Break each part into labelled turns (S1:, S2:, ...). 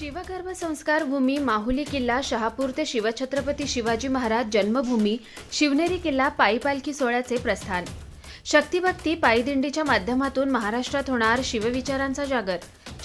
S1: शिवगर्भ संस्कार भूमी माहुली किल्ला शहापूर ते शिवछत्रपती शिवाजी महाराज जन्मभूमी शिवनेरी किल्ला पायी पालखी सोहळ्याचे प्रस्थान. शक्तिभक्ती पायीदिंडीच्या माध्यमातून महाराष्ट्रात होणार शिवविचारांचा जागर.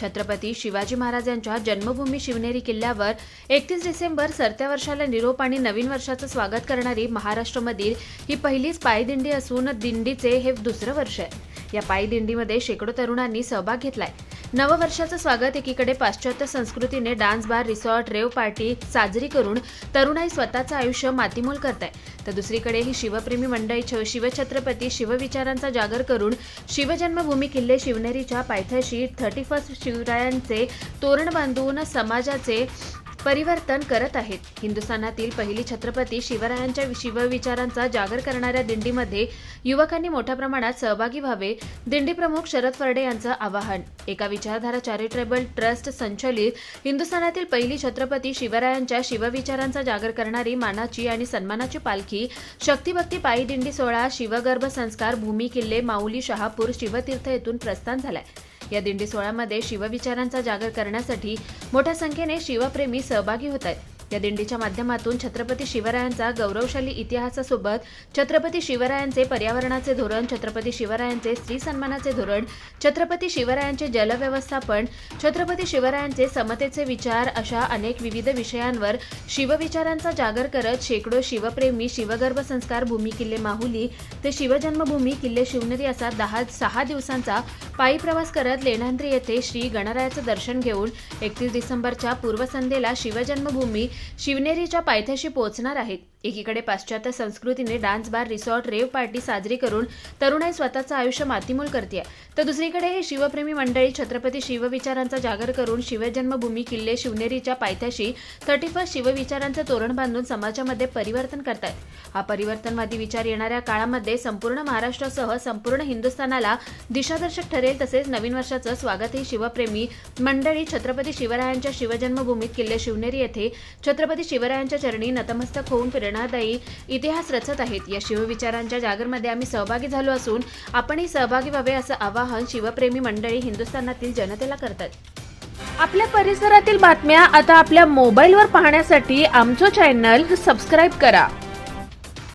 S1: छत्रपती शिवाजी महाराजांच्या जन्मभूमी शिवनेरी किल्ल्यावर एकतीस डिसेंबर सरत्या वर्षाला निरोप आणि नवीन वर्षाचं स्वागत करणारी महाराष्ट्रामधील ही पहिलीच पायदिंडी असून दिंडीचे हे दुसरं वर्ष आहे. या पायदिंडीमध्ये शेकडो तरुणांनी सहभाग घेतलाय. नववर्षाचं स्वागत एकीकडे पाश्चात्य संस्कृतीने dance bar resort rave party साजरी करून तरुणाई स्वतःचं आयुष्य मातीमोल करताय. तर दुसरीकडे ही शिवप्रेमी मंडळी छ- शिवछत्रपती शिवविचारांचा जागर करून शिवजन्मभूमी किल्ले शिवनेरीच्या पायथ्याशी थर्टी फर्स्ट शिवरायांचे तोरण बांधून समाजाचे परिवर्तन करत आहेत. हिंदुस्थानातील पहिली छत्रपती शिवरायांच्या शिवविचारांचा जागर करणाऱ्या दिंडीमध्ये युवकांनी मोठ्या प्रमाणात सहभागी व्हावे दिंडी प्रमुख शरद फर्डे यांचं आवाहन. एका विचारधारा चॅरिटेबल ट्रस्ट संचलित हिंदुस्थानातील पहिली छत्रपती शिवरायांच्या शिवविचारांचा जागर करणारी मानाची आणि सन्मानाची पालखी शक्तिभक्ती पायी दिंडी सोहळा शिवगर्भ संस्कार भूमी किल्ले माऊली शहापूर शिवतीर्थ येथून प्रस्थान झालाय. या दिंडी सोहळ्यामध्ये शिवविचारांचा जागर करण्यासाठी मोठ्या संख्येने शिवप्रेमी सहभागी होत आहेत. या दिंडीच्या माध्यमातून छत्रपती शिवरायांचा गौरवशाली इतिहासासोबत छत्रपती शिवरायांचे पर्यावरणाचे धोरण छत्रपती शिवरायांचे स्त्री सन्मानाचे धोरण छत्रपती शिवरायांचे जलव्यवस्थापन छत्रपती शिवरायांचे समतेचे विचार अशा अनेक विविध विषयांवर शिवविचारांचा जागर करत शेकडो शिवप्रेमी शिवगर्भ संस्कार भूमी किल्ले माहुली ते शिवजन्मभूमी किल्ले शिवनेरी असा दहा सहा दिवसांचा पायी प्रवास करत लेणांद्री येथे श्री गणरायाचं दर्शन घेऊन एकतीस डिसेंबरच्या पूर्वसंध्येला शिवजन्मभूमी शिवनेरीच्या पायथ्याशी पोहोचणार आहेत. एकीकडे पाश्चात्य संस्कृतीने dance bar resort rave party साजरी करून तरुणाई स्वतःचं आयुष्य मातीमूल करते तर दुसरीकडे हे शिवप्रेमी मंडळी छत्रपती शिवविचारांचा जागर करून शिवजन्मभूमी किल्ले शिवनेरीच्या पायथ्याशी थर्टी फर्स्ट शिवविचारांचं तोरण बांधून समाजामध्ये परिवर्तन करतात हा परिवर्तनवादी विचार येणाऱ्या काळामध्ये संपूर्ण महाराष्ट्रासह संपूर्ण हिंदुस्थानाला दिशादर्शक ठरेल तसेच नवीन वर्षाचं स्वागतही शिवप्रेमी मंडळी छत्रपती शिवरायांच्या शिवजन्मभूमीत किल्ले शिवनेरी येथे छत्रपती शिवरायांच्या चरणी नतमस्तक होऊन प्रेरणादायी इतिहास रचत आहेत. या शिवविचारांच्या जागरमध्ये आम्ही सहभागी झालो असून आपणही सहभागी व्हावे असं आवाहन शिवप्रेमी मंडळी हिंदुस्थानातील जनतेला करतात.
S2: आपल्या परिसरातील बातम्या आता आपल्या मोबाईलवर पाहण्यासाठी आमचं चॅनल सबस्क्राईब करा.